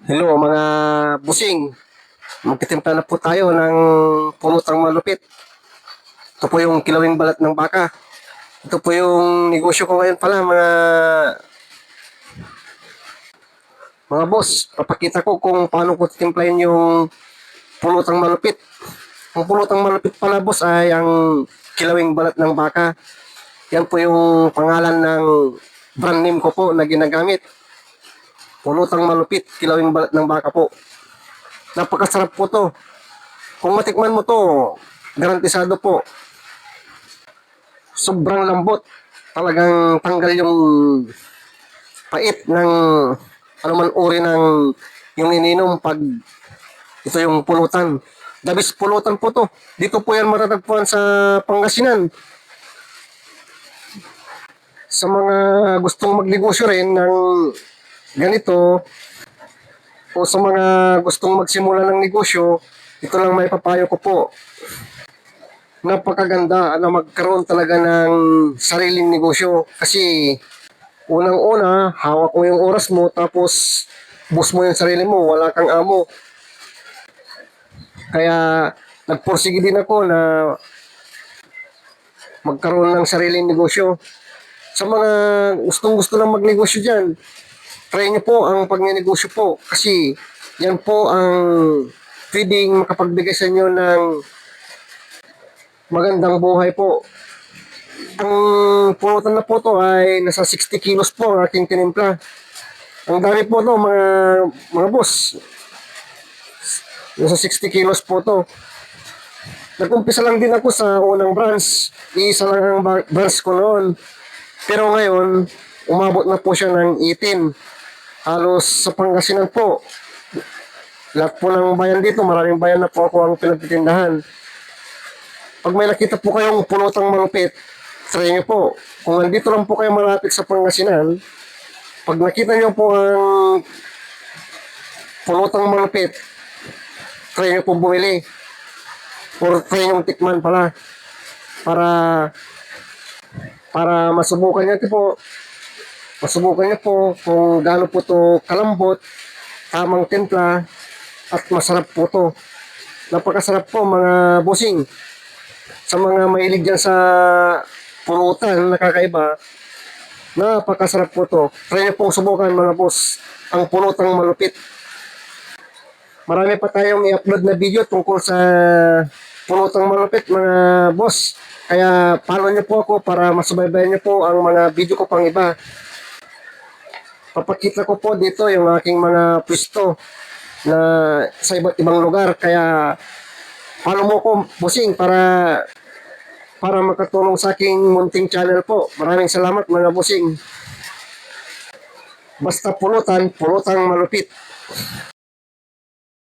Hello mga busing. Magtitimpla na po tayo ng pumutang malupit. Ito po yung kilawing balat ng baka. Ito po yung negosyo ko ngayon pala mga mga boss. Papakita ko kung paano ko titimplahin yung pulutang malupit. Ang pulutang malupit pala boss ay ang kilawing balat ng baka. Yan po yung pangalan ng brand name ko po na ginagamit. Pulutang malupit, kilawing balat ng baka po. Napakasarap po to. Kung matikman mo to, garantisado po. Sobrang lambot. Talagang tanggal yung pait ng anuman uri ng yung ininom pag ito yung pulutan. Dabis pulutan po to. Dito po yan matatagpuan sa Pangasinan. Sa mga gustong magnegosyo rin ng ganito, o sa mga gustong magsimula ng negosyo, ito lang may papayo ko po. Napakaganda na magkaroon talaga ng sariling negosyo. Kasi unang-una, hawak mo yung oras mo, tapos bus mo yung sarili mo, wala kang amo. Kaya nagpursige din ako na magkaroon ng sariling negosyo. Sa mga gustong gusto lang magnegosyo dyan, try nyo po ang pagnenegosyo po kasi yan po ang pwedeng makapagbigay sa inyo ng magandang buhay po. Ang pulutan na po to ay nasa 60 kilos po ang aking tinimpla. Ang dami po to mga mga boss. Nasa 60 kilos po to. Nag-umpisa lang din ako sa unang branch. Isa lang ang branch ko noon. Pero ngayon, umabot na po siya ng 18. Halos sa Pangasinan po. Lahat po ng bayan dito, maraming bayan na po ako ang pinagtitindahan. Pag may nakita po kayong pulutang malupit, try nyo po. Kung nandito lang po kayo malapit sa Pangasinan, pag nakita nyo po ang pulutang malupit, try nyo po bumili. Or try nyo tikman pala. Para para masubukan nyo ito po. Masubukan nyo po kung gaano po to kalambot, tamang timpla, at masarap po to. Napakasarap po mga bossing. Sa mga mahilig dyan sa pulutan na kakaiba, napakasarap po to. Try nyo pong subukan mga boss, ang pulutang malupit. Marami pa tayong i-upload na video tungkol sa pulutang malupit mga boss. Kaya follow nyo po ako para masubaybayan nyo po ang mga video ko pang iba. Papakita ko po dito yung aking mga pwesto na sa iba't ibang lugar. Kaya follow mo ko, bossing, para para makatulong sa aking munting channel po. Maraming salamat mga bossing. Basta pulutan, pulutang malupit.